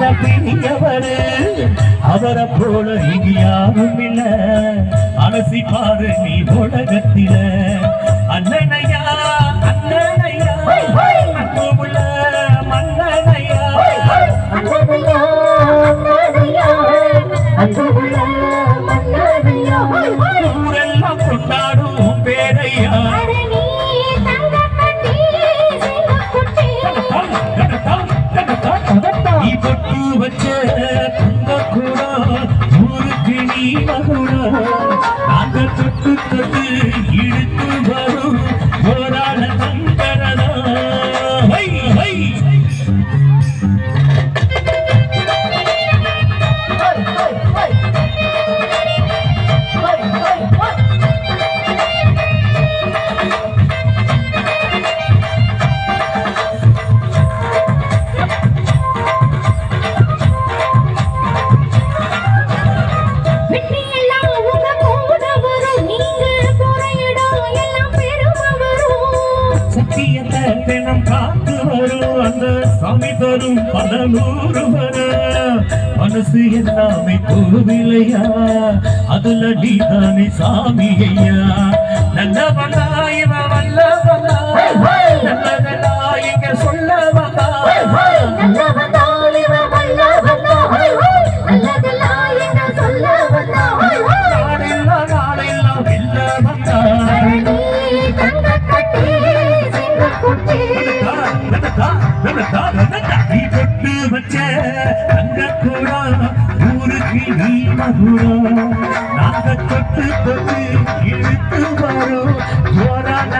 என்ன பெரியவரு அவரை போல இங்கு யாரும் இல்ல அலசி பாரு நீ உலகத்தில. நாங்க தொட்டு காத்து வரும் அந்த சாமி தரும் பல நூறு வரும் மனசு எல்லாமே கோவிலையா அதுல நீதானே சாமி ஐயா நல்லவனா இவன் வல்லவனா? நல்லதனா இங்க சொல்ல வந்தா வச்ச தங்க ஊருக்கு நீ மகுடம் நாங்க தொட்டு தொட்டு இழுத்து வரும். போராட